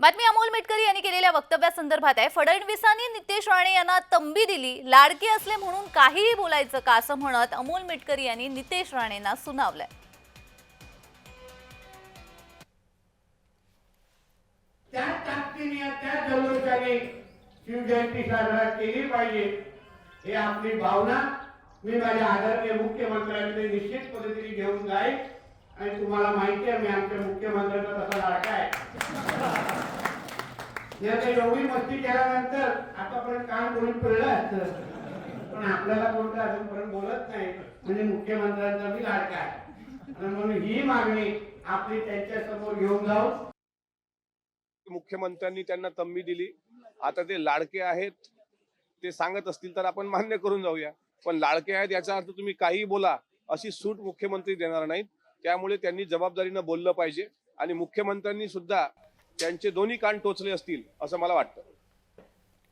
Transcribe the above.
बातमी अमोल मेटकरी यांनी केलेल्या वक्तव्यासंदर्भात आहे. फडणवीसांनी नितेश राणे यांना तंबी दिली. लाडके असले म्हणून काहीही बोलायचं का असं म्हणत अमोल मेटकरी यांनी नितेश राणेंना सुनावलंय. त्या ताकदीने त्या जल्लोषाने शिवजयंती साजरा केली पाहिजे. हे आपली भावना. मी माझ्या आदरणीय मुख्यमंत्र्यांकडे निश्चित पद्धतीने घेऊन जाईल. आणि तुम्हाला माहिती आहे मी आमच्या मुख्यमंत्र्यांचा तसा लाडका आहे मी आता एवढी मस्ती केल्यानंतर आतापर्यंत काम कोणी पडलं असतं? पण आपल्याला कोणतं अजूनपर्यंत बोलत नाही. म्हणजे मुख्यमंत्र्यांचा मी लाडका आहे. म्हणून ही मागणी आपली त्यांच्यासमोर घेऊन जाऊ. मुख्यमंत्र्यांनी त्यांना तंबी दिली. आता ते लाडके आहेत. ते सांगत असतील तर आपण मान्य करून जाऊया. पण लाडके आहेत याचा अर्थ तुम्ही काही बोला अशी सूट मुख्यमंत्री देणार नाहीत. त्यामुळे त्यांनी जबाबदारीनं बोललं पाहिजे. आणि मुख्यमंत्र्यांनी सुद्धा त्यांचे दोन्ही कान टोचले असतील असं मला वाटतं.